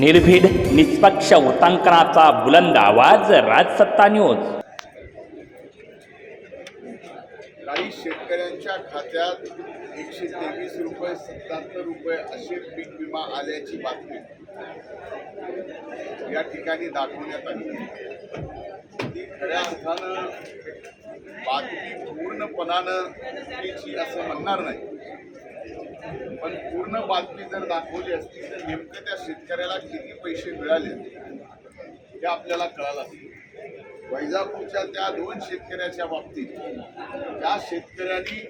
निर्भीड निष्पक्ष वृत्तांकनाचा बुलंद आवाज राजसत्ता न्यूज काही शेतकऱ्यांच्या खात्यात एकशे तेवीस रुपये सत्याहत्तर रुपये असे पीक विमा आल्याची बातमी. या ठिकाणी दाखवण्यात आली. ती खऱ्या अर्थानं बातमी पूर्णपणानं चुकीची असं म्हणणार नाही. पण पूर्ण बातमी जर दाखवली असती तर नेमकं त्या शेतकऱ्याला किती पैसे मिळाले हे आपल्याला कळालं असतं. वैजापूरच्या त्या दोन शेतकऱ्याच्या बाबतीत त्या शेतकऱ्यांनी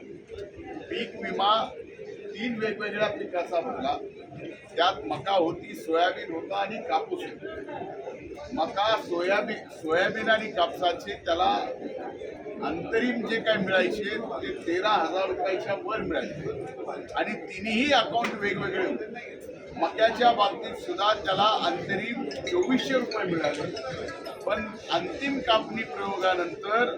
पीक विमा तीन वेगवेगळ्या पिकाचा भरला. त्यात मका होती सोयाबीन होता आणि कापूस होता. मका सोयाबीन सोयाबीन आणि कापसाचे त्याला अंतरिम जे काय मिळायचे ते तेरा हजार रुपयाच्या वर मिळायचे. आणि तिन्ही अकाउंट वेगवेगळे होते. मक्याच्या बाबतीत सुद्धा त्याला अंतरिम चोवीसशे रुपये मिळाले. पण अंतिम कापणी प्रयोगानंतर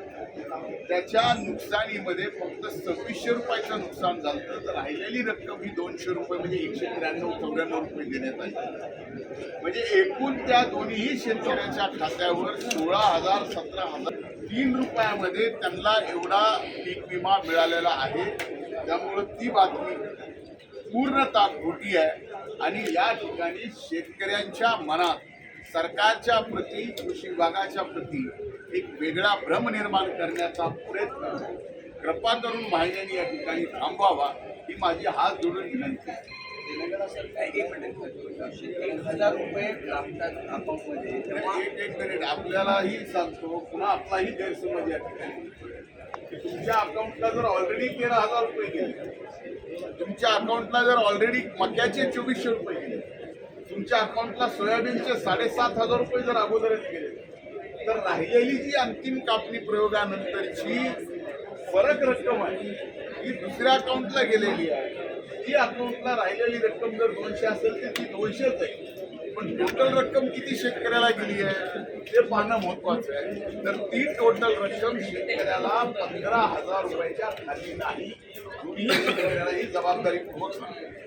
त्याच्या नुकसानीमध्ये फक्त सव्वीसशे रुपयाचं नुकसान झालं. तर राहिलेली रक्कम ही दोनशे रुपये म्हणजे एकशे त्र्याण्णव चौऱ्याण्णव रुपये देण्यात आली. म्हणजे एकूण त्या दोन्ही शेतकऱ्याच्या खात्यावर सोळा हजार सतरा हजार तीन रुपयामध्ये त्यांना एवढा पीक विमा मिळालेला आहे. त्यामुळं ती बातमी पूर्णतः खोटी आहे. आणि या ठिकाणी शेतकऱ्यांच्या मनात सरकारच्या प्रती कृषी विभागाच्या प्रती एक वेगळा भ्रम निर्माण करण्याचा प्रयत्न कृपा करून वाहिन्यांनी या ठिकाणी थांबवावा ही माझी हात जोडून विनंती आहे. एक हजार रुपये लागतात अकाउंटमध्ये एक मिनिट. आपल्यालाही सांगतो पुन्हा आपलाही गैरसमज या ठिकाणी. तुमच्या अकाउंटला जर ऑलरेडी तेरा हजार रुपये गेले तुमच्या अकाउंटला जर ऑलरेडी मक्याचे चोवीसशे रुपये गेले तुमच्या अकाउंटला सोयाबीनचे साडेसात हजार रुपये जर अगोदरच गेले तर राहिलेली जी अंतिम कापणी प्रयोगानंतरची फरक रक्कम आहे ही दुसऱ्या अकाउंटला गेलेली आहे. ती अकाउंटला राहिलेली रक्कम जर दोनशे असेल तर ती दोनशेच आहे. पण टोटल रक्कम किती शेतकऱ्याला गेली आहे? ते पाहणं महत्वाचं आहे. तर ती टोटल रक्कम शेतकऱ्याला पंधरा हजार रुपयाच्या खाली नाही. ही शेतकऱ्याला ही जबाबदारीपूर्वक सांगते.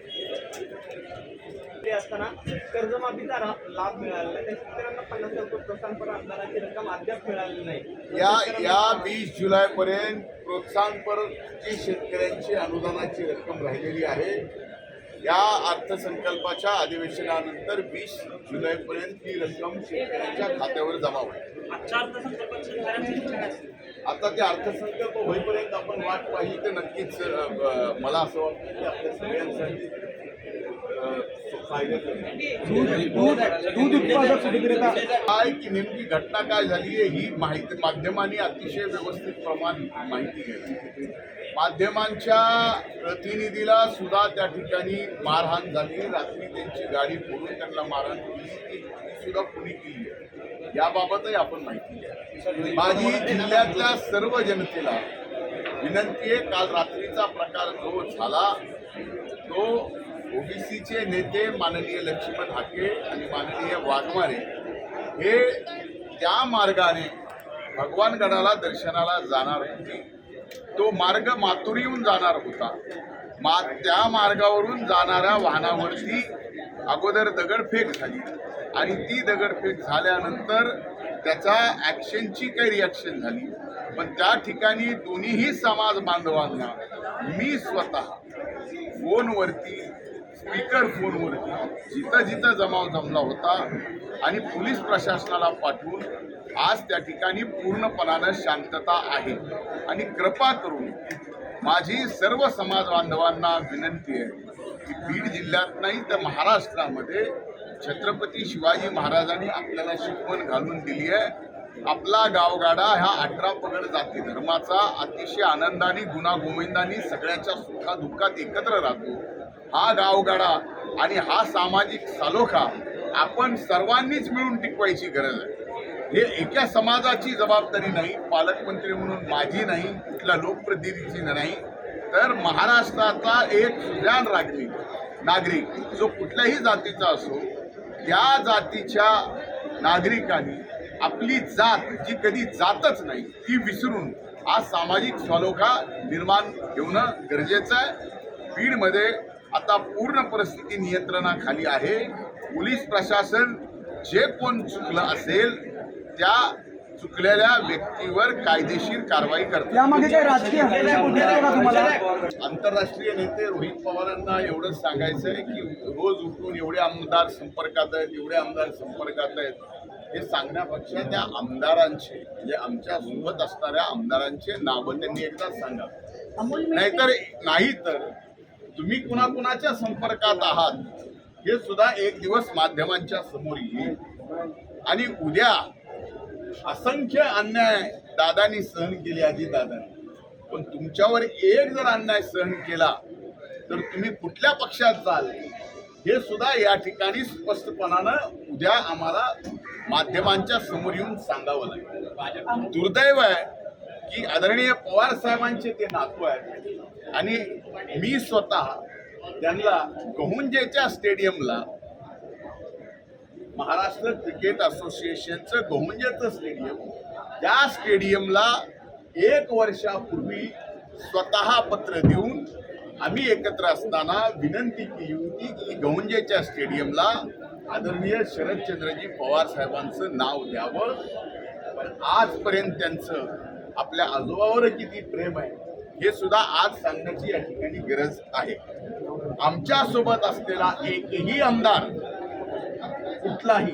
ते असताना कर्जमाफीचा लाभ मिळाला नाही. त्या शेतकऱ्यांना पन्नास हजार रुपये प्रोत्साहनपर अनुदानाची रक्कम अद्याप मिळालेली नाही. या या वीस जुलैपर्यंत प्रोत्साहनपरची शेतकऱ्यांची अनुदानाची रक्कम राहिलेली आहे. या अर्थसंकल्पाच्या अधिवेशनानंतर वीस जुलैपर्यंत ही रक्कम शेतकऱ्यांच्या खात्यावर जमा होईल. आता ते अर्थसंकल्प होईपर्यंत आपण वाट पाहिली तर नक्कीच मला असं वाटतं की आपल्या सगळ्यांसाठी दूध उत्पादक विक्रेता काय की नेमकी घटना काय झाली आहे ही माहिती माध्यमांनी अतिशय व्यवस्थित प्रमाण माहिती घेतली माध्यमांच्या प्रतिनिधीला सुद्धा त्या ठिकाणी मारहाण झाली. रात्री त्यांची गाडी फोडून त्यांना मारहाण केली. सुद्धा कुणी केली आहे? याबाबतही आपण माहिती घ्या माझी जिल्ह्यातल्या सर्व जनतेला विनंती आहे काल रात्रीचा प्रकार जो झाला तो ओबीसीचे नेते माननीय लक्ष्मण हाके आणि माननीय वाघमारे हे त्या मार्गाने भगवानगडाला दर्शनाला जाणार होते तो मार्ग माथुरीहून जाणार होता. मा त्या मार्गावरून जाणाऱ्या वाहनावरती अगोदर दगडफेक झाली आणि ती दगडफेक झाल्यानंतर त्याचा ॲक्शनची काही रिॲक्शन झाली. पण त्या ठिकाणी दोन्हीही समाज बांधवांना मी स्वतः फोनवरती स्पीकर फोनवरती जिथं जिथं जमाव जमला होता आणि पोलीस प्रशासनाला पाठवून आज त्या ठिकाणी पूर्णपणानं शांतता आहे. आणि कृपा करून माझी सर्व समाज बांधवांना विनंती आहे की बीड जिल्ह्यात नाही तर महाराष्ट्रामध्ये छत्रपती शिवाजी महाराजांनी आपल्याला शिकवण घालून दिली आहे. आपला गावगाडा ह्या अठरा पगड जाती धर्माचा अतिशय आनंदाने गुणागोविंदाने सगळ्याच्या सुखादुःखात एकत्र राहतो. हा गावगाडा आणि हा सामाजिक सालोखा आपण सर्वांनीच मिळून टिकवायची गरज आहे. हे एका समाजाची जबाबदारी नाही पालकमंत्री म्हणून माझी नाही कुठल्या लोकप्रतिनिधीची नाही. तर महाराष्ट्राचा एक सुजाण नागरिक नागरिक जो कुठल्याही जातीचा असो त्या जातीच्या नागरिकांनी आपली जात जी कधी जातच नाही ती विसरून आज सामाजिक स्वलोखा निर्माण ठेवणं गरजेचं आहे. बीडमध्ये आता पूर्ण परिस्थिती नियंत्रणाखाली आहे. पोलीस प्रशासन जे कोण चुकलं असेल त्या चुकलेल्या व्यक्तीवर कायदेशीर कारवाई करते आंतरराष्ट्रीय नेते रोहित पवारांना एवढंच सांगायचं आहे की रोज उठून एवढे आमदार संपर्कात आहेत एवढे आमदार संपर्कात आहेत. हे सांगण्यापेक्षा त्या आमदारांचे म्हणजे आमच्यासोबत असणाऱ्या आमदारांचे नावं त्यांनी एकदा सांगा. नाहीतर नाही तर तुम्ही कुणाकुणाच्या संपर्कात आहात हे सुद्धा एक दिवस माध्यमांच्या समोर येईल. आणि उद्या असंख्य अन्याय दादानी सहन केले आधी दादानी. पण तुमच्यावर एक जर अन्याय सहन केला तर तुम्ही कुठल्या पक्षात जाल? हे सुद्धा या ठिकाणी स्पष्टपणानं उद्या आम्हाला माध्यमांच्या समोर येऊन सांगावं लागेल. दुर्दैव आहे की आदरणीय पवार साहेबांचे ते नातू आहेत. आणि मी स्वतः त्यांना गहुंजेच्या स्टेडियमला महाराष्ट्र क्रिकेट असोसिएशनचं गहुंजेचं स्टेडियम त्या स्टेडियमला एक वर्षापूर्वी स्वतः पत्र देऊन आम्ही एकत्र असताना विनंती केली होती की गहुंजेच्या स्टेडियमला आदरणीय शरदचंद्रजी पवार साहेबांचं नाव द्यावं. पण आजपर्यंत त्यांचं आपल्या आजोबावर किती प्रेम आहे हे सुद्धा आज सांगण्याची या ठिकाणी गरज आहे. आमच्यासोबत असलेला एकही आमदार कुठलाही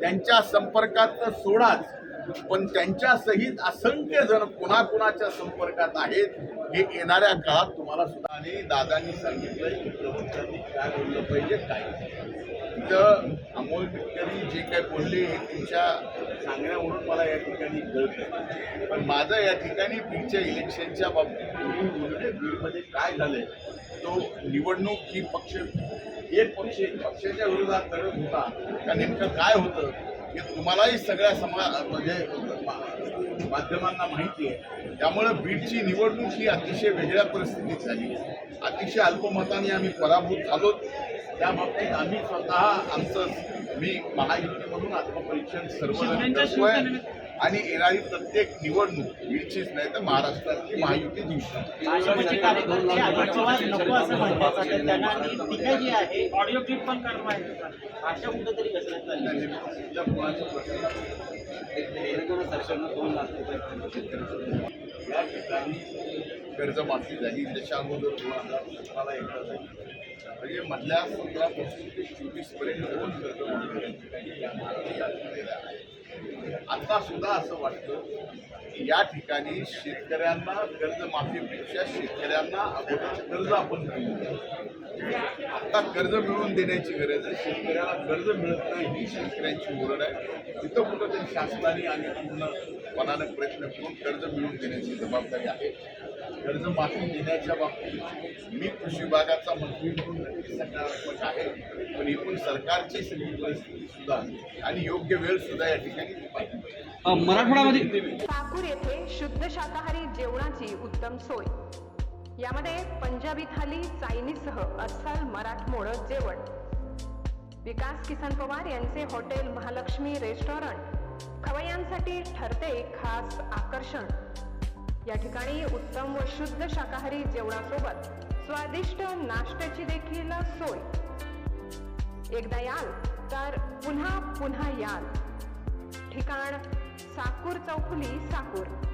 त्यांच्या संपर्कात तर सोडाच पण त्यांच्या सहित असंख्य जण कुणाकुणाच्या संपर्कात आहेत हे येणाऱ्या काळात तुम्हाला सुद्धा आणि दादांनी सांगितलंय की प्रमुखांनी काय बोललं पाहिजे काय तिथं अमोल मिटकरी जे काय बोलले हे त्यांच्या सांगण्यावरून मला या ठिकाणी कळतं पण माझं या ठिकाणी बीडच्या इलेक्शनच्या बाबतीत बोलून बीडमध्ये काय झालंय तो निवडणूक ही पक्ष एक पक्ष पक्षाच्या विरोधात लढत होता. का नेमकं काय होतं हे तुम्हालाही सगळ्या समा म्हणजे माध्यमांना माहिती आहे. त्यामुळं बीडची निवडणूक ही अतिशय वेगळ्या परिस्थितीत झाली. अतिशय अल्पमताने आम्ही पराभूत झालो त्या बाबतीत आम्ही स्वतः आमचं मी महायुतीमधून आत्मपरीक्षण सर्वजण करतोय. आणि येणारी प्रत्येक निवडणूक बीडचीच नाही तर महाराष्ट्रातली महायुती जिंकणार भाजपचे कार्यकर्ते अजित पवार नको असं म्हणतात सातत्यानं आणि टीका जी आहे ऑडिओ क्लिप पण करवायचं भाषा कुठंतरी घसरत चालली कुठल्या मुलाचा प्रश्न सरकारनं दोन लाख रुपये या ठिकाणी कर्जमाफी झाली. त्याच्या अगोदर दोन हजार सतराला एकदा झाली म्हणजे मधल्या सतरापासून ते चोवीसपर्यंत दोन कर्जमाफी या ठिकाणी या महाराष्ट्रात झालेल्या आहेत आता सुद्धा असं वाटतं की या ठिकाणी शेतकऱ्यांना कर्जमाफीपेक्षा शेतकऱ्यांना अगोदर कर्ज आपण आता कर्ज मिळवून देण्याची गरज आहे. शेतकऱ्याला कर्ज मिळत नाही ही शेतकऱ्यांची ओरड आहे. तिथं कुठंतरी शासनाने आणि पूर्ण प्रयत्न करून कर्ज मिळवून देण्याची जबाबदारी आहे. कर्ज माफी देण्याच्या बाबतीत मी कृषी विभागाचा मंत्री म्हणून नक्की सकारात्मक आहे. पण एकूण सरकारची सगळी परिस्थिती सुद्धा आणि योग्य वेळ सुद्धा या ठिकाणी पाहिजे. मराठवाड्यामध्ये ठाकूर येथे शुद्ध शाकाहारी जेवणाची उत्तम सोय. यामध्ये पंजाबी थाली चायनीजसह अस्सल मराठमोळं जेवण. विकास किसन पवार यांचे हॉटेल महालक्ष्मी रेस्टॉरंट. खवय्यांसाठी ठरते खास आकर्षण. या ठिकाणी उत्तम व शुद्ध शाकाहारी जेवणासोबत स्वादिष्ट नाश्त्याची देखील सोय. एकदा याल तर पुन्हा पुन्हा याल. ठिकाण साकूर चौफुली साकूर.